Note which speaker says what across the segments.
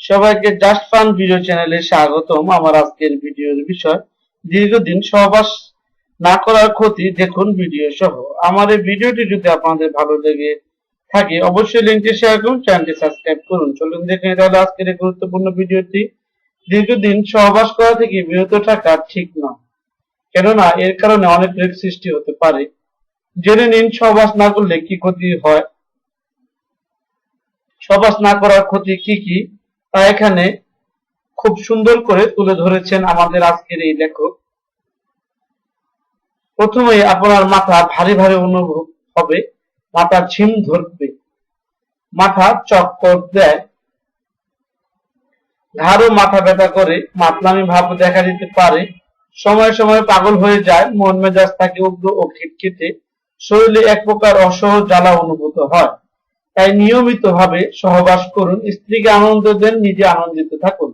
Speaker 1: সবাইকে just fun video চ্যানেলে স্বাগতম আমার আজকের ভিডিওর বিষয়। দীর্ঘদিন সহবাস না করার ক্ষতি দেখুন ভিডিও সহ। আমার এই ভিডিওটি যদি আপনাদের ভালো লেগে থাকে, অবশ্যই লিঙ্কটি শেয়ার করুন চ্যানেলটি সাবস্ক্রাইব করুন। চলুন দেখে তাহলে আজকের এই গুরুত্বপূর্ণ ভিডিওটি। দীর্ঘদিন সহবাস করা থেকে বিরত থাকা ঠিক নয় কেননা, এর কারণে অনেক রোগ সৃষ্টি হতে পারে। জেনে নিন সহবাস না করলে কি ক্ষতি হয়। সহবাস না করার ক্ষতি কি কি? তা এখানে খুব সুন্দর করে তুলে ধরেছেন আমাদের আজকের এই লেখক। প্রথমেই আপনার মাথা ভারী ভারী অনুভব হবে মাথা ঝিম ধরবে, মাথা চক্কর দেয়। ঘাড় ও মাথা ব্যথা করে, মাতলামি ভাব দেখা দিতে পারে। সময় সময় পাগল হয়ে যায়, মন মেজাজ থাকে উগ্র ও খিটখিটে। শরীরে এক প্রকার অসহ জ্বালা অনুভূত হয়। তাই নিয়মিত ভাবে সহবাস করুন। স্ত্রীকে আনন্দ দেন, নিজে আনন্দিত থাকুন।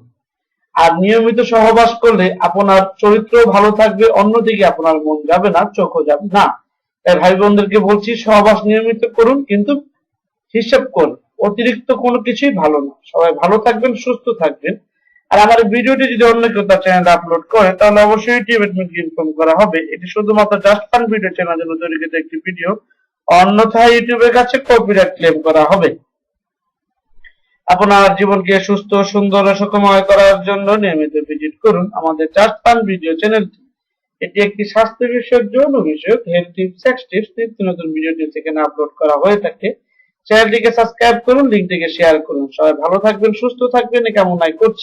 Speaker 1: আর নিয়মিত সহবাস করলে আপনার চরিত্র ভালো থাকবে, অন্যদিকে আপনার মন যাবে না, চোখও যাবে না। তাই ভাই বোনদেরকে বলছি, সহবাস নিয়মিত করুন, কিন্তু হিসাব করুন। অতিরিক্ত কোনো কিছুই ভালো না। সবাই ভালো থাকবেন, সুস্থ থাকবেন। আর আমার ভিডিওটি যদি অন্য কেউ তার চ্যানেলে আপলোড করে, তাহলে অবশ্যই অ্যাডমিনকে ইনফর্ম করা হবে। এটি শুধুমাত্র জাস্ট ফান ভিডিও চ্যানেল জন্য তৈরিকৃত একটি ভিডিও অন্যথায় ইউটিউবের কাছে কপিরাইট ক্লেম করা হবে। আপনার জীবনকে সুস্থ, সুন্দর সুখময় করার জন্য নিয়মিত ভিজিট করুন আমাদের ফান ভিডিও চ্যানেলটি এটি একটি স্বাস্থ্য বিষয়ক, যৌন বিষয়ক হেলথ টিপস সেক্স টিপস নিত্য নতুন ভিডিও টিপস এখানে আপলোড করা হয়ে থাকে। চ্যানেলটিকে সাবস্ক্রাইব করুন লিঙ্কটিকে শেয়ার করুন। সবাই ভালো থাকবেন, সুস্থ থাকবেন, এই কামনাই করছি।